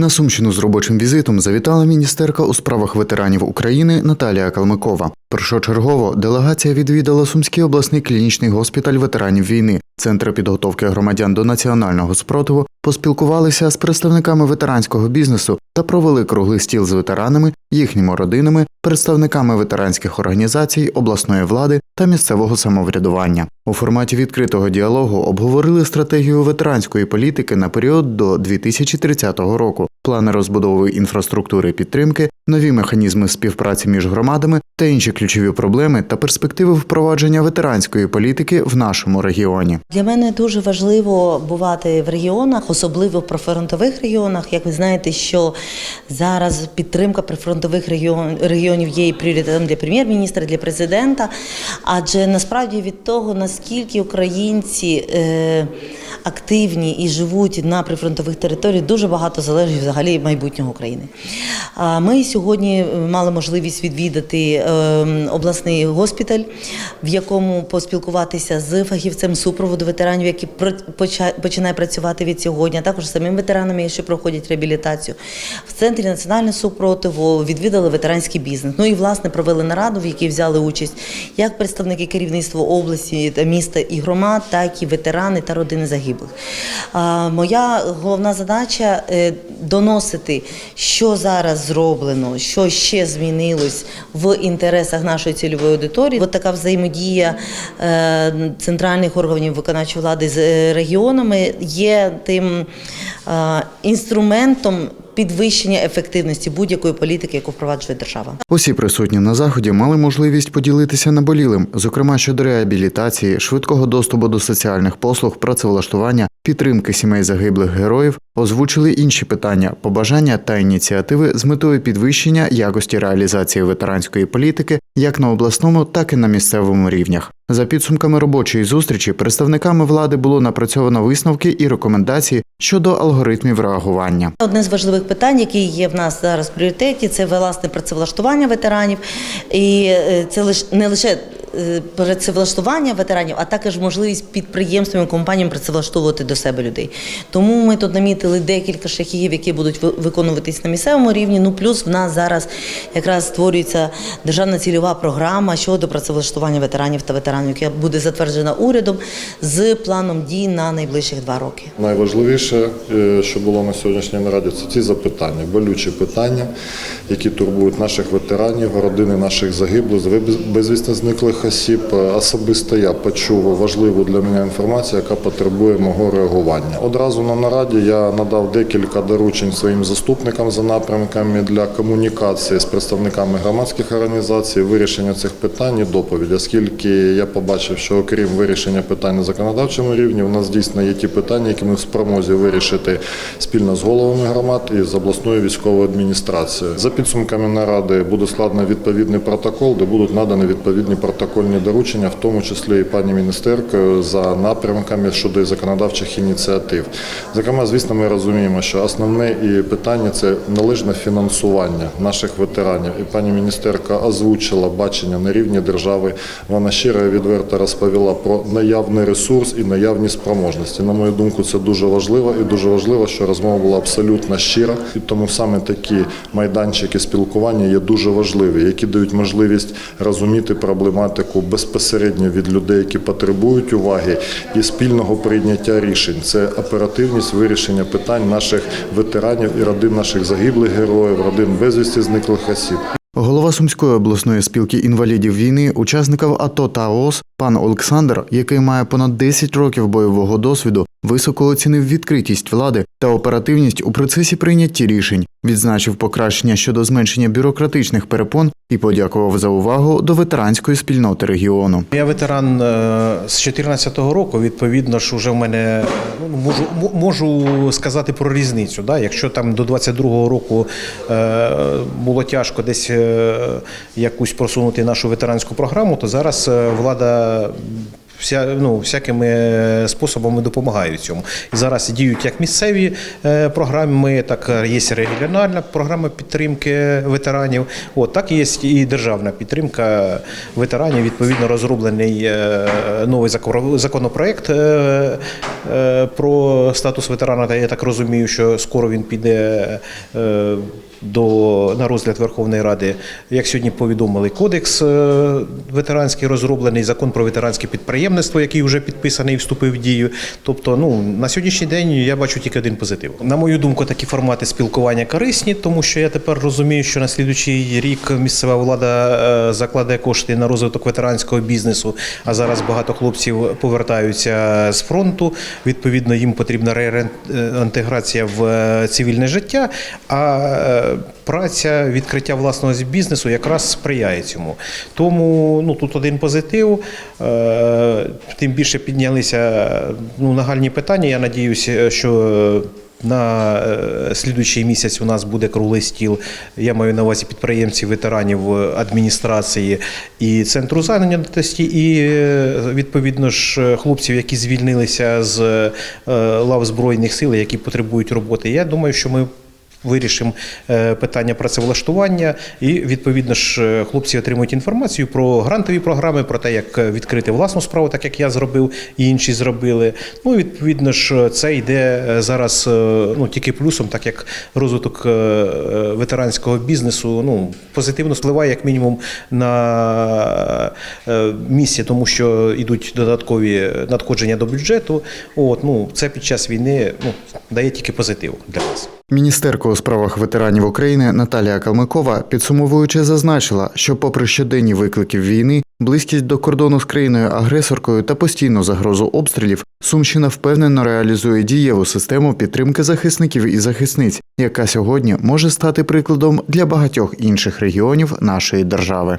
На Сумщину з робочим візитом завітала міністерка у справах ветеранів України Наталія Калмикова. Першочергово делегація відвідала Сумський обласний клінічний госпіталь ветеранів війни, центр підготовки громадян до національного спротиву, поспілкувалися з представниками ветеранського бізнесу та провели круглий стіл з ветеранами, їхніми родинами, представниками ветеранських організацій, обласної влади та місцевого самоврядування. У форматі відкритого діалогу обговорили стратегію ветеранської політики на період до 2030 року, плани розбудови інфраструктури підтримки, нові механізми співпраці між громадами та інші ключові проблеми та перспективи впровадження ветеранської політики в нашому регіоні. Для мене дуже важливо бувати в регіонах, особливо в прифронтових регіонах. Як ви знаєте, що зараз підтримка прифронтових регіон, регіонів є і пріоритетом для прем'єр-міністра, для президента. Адже насправді від того, наскільки українці е, активні і живуть на прифронтових територіях, дуже багато залежить взагалі майбутнього України. Ми сьогодні мали можливість відвідати е, обласний госпіталь, в якому поспілкуватися з фахівцем супроводу ветеранів, який починає працювати від сьогодні, а також з самими ветеранами, що проходять реабілітацію. В центрі національного супротиву відвідали ветеранський бізнес. Ну і власне провели нараду, в якій взяли участь як представники керівництва області та міста і громад, так і ветерани та родини загиблих. Моя головна задача е, доносити, що зараз зроблено, що ще змінилось в інтересах нашої цільової аудиторії. От така взаємодія е, центральних органів виконавчої влади з е, регіонами є тим інструментом підвищення ефективності будь-якої політики, яку впроваджує держава. Усі присутні на заході мали можливість поділитися наболілим, зокрема щодо реабілітації, швидкого доступу до соціальних послуг, працевлаштування, підтримки сімей загиблих героїв, озвучили інші питання, побажання та ініціативи з метою підвищення якості реалізації ветеранської політики як на обласному, так і на місцевому рівнях. За підсумками робочої зустрічі представниками влади було напрацьовано висновки і рекомендації щодо алгоритмів реагування. Одне з важливих питань, які є в нас зараз в пріоритеті, це власне працевлаштування ветеранів. І е, це лише не лише е, працевлаштування ветеранів, а також можливість підприємствам і компаніям працевлаштовувати до себе людей. Тому ми тут намітили декілька шляхів, які будуть виконуватись на місцевому рівні. Ну плюс в нас зараз якраз створюється державна цільова програма щодо працевлаштування ветеранів та ветеранів, яка буде затверджена урядом з планом дій на найближчих два роки. Найважливіше, е, що було на сьогоднішній нараді, це ці запитання, болючі питання, які турбують наших ветеранів, родини наших загиблих, без- безвісно зниклих осіб. Е, Особисто я почув важливу для мене інформацію, яка потребує мого реагування. Одразу на нараді я надав декілька доручень своїм заступникам за напрямками для комунікації з представниками громадських організацій, вирішення цих питань і доповідь, оскільки я побачив, що окрім вирішення питань на законодавчому рівні, у нас дійсно є ті питання, які ми в спромозі вирішити спільно з головами громад і з обласною військовою адміністрацією. За підсумками наради буде складено відповідний протокол, де будуть надані відповідні протокольні доручення, в тому числі і пані міністеркою за напрямками щодо законодавчих ініціатив. Зокрема, звісно, ми розуміємо, що основне і питання це належне фінансування наших ветеранів. І пані міністерка озвучила бачення на рівні держави. Вона щиро і відверто розповіла про наявний ресурс і наявні спроможності. На мою думку, це дуже важливо і дуже важливо, що розмова була абсолютно щира. І тому саме такі майданчики спілкування є дуже важливі, які дають можливість розуміти проблематику безпосередньо від людей, які потребують уваги, і спільного прийняття рішень. Це оперативність вирішення питань наших ветеранів і родин наших загиблих героїв, родин безвісті зниклих осіб. Голова Сумської обласної спілки інвалідів війни, учасників АТО та ООС, пан Олександр, який має понад 10 років бойового досвіду, високо оцінив відкритість влади та оперативність у процесі прийняття рішень, відзначив покращення щодо зменшення бюрократичних перепон і подякував за увагу до ветеранської спільноти регіону. Я ветеран е, з 2014 року. Відповідно, ж вже в мене ну, можу можу сказати про різницю. Да? Якщо там до 22-го року е, було тяжко десь е, якусь просунути нашу ветеранську програму, то зараз е, влада вся, ну, всякими е, способами допомагають цьому. І зараз діють як місцеві е, програми, так є регіональна програма підтримки ветеранів, от, так є і державна підтримка ветеранів. Відповідно, розроблений е, новий законопроект про статус ветерана. Я так розумію, що скоро він піде. До на розгляд Верховної Ради, як сьогодні повідомили, кодекс е, ветеранський розроблений, закон про ветеранське підприємництво, який вже підписаний і вступив в дію. Тобто, ну на сьогоднішній день я бачу тільки один позитив. На мою думку, такі формати спілкування корисні, тому що я тепер розумію, що на слідуючий рік місцева влада е, закладе кошти на розвиток ветеранського бізнесу. А зараз багато хлопців повертаються з фронту. Відповідно, їм потрібна реінтеграція в е, цивільне життя. А праця, відкриття власного бізнесу якраз сприяє цьому. Тому ну, тут один позитив. Е, Тим більше піднялися ну, нагальні питання. Я надіюся, що. На е, слідуючий місяць у нас буде круглий стіл. Я маю на увазі підприємців, ветеранів е, адміністрації і центру зайнятості, і відповідно ж хлопців, які звільнилися з лав збройних сил, які потребують роботи. Я думаю, що ми вирішимо е, питання працевлаштування, і відповідно ж е, хлопці отримують інформацію про грантові програми, про те, як е, відкрити власну справу, так як я зробив, і інші зробили. Ну, відповідно ж, це йде зараз ну, тільки плюсом, так як розвиток ветеранського бізнесу ну, позитивно впливає як мінімум на місці, тому що йдуть додаткові надходження до бюджету. От, ну, це під час війни ну, дає тільки позитив для нас. Міністерка у справах ветеранів України Наталія Калмикова, підсумовуючи, зазначила, що, попри щоденні виклики війни, близькість до кордону з країною-агресоркою та постійну загрозу обстрілів, Сумщина впевнено реалізує дієву систему підтримки захисників і захисниць, яка сьогодні може стати прикладом для багатьох інших регіонів нашої держави.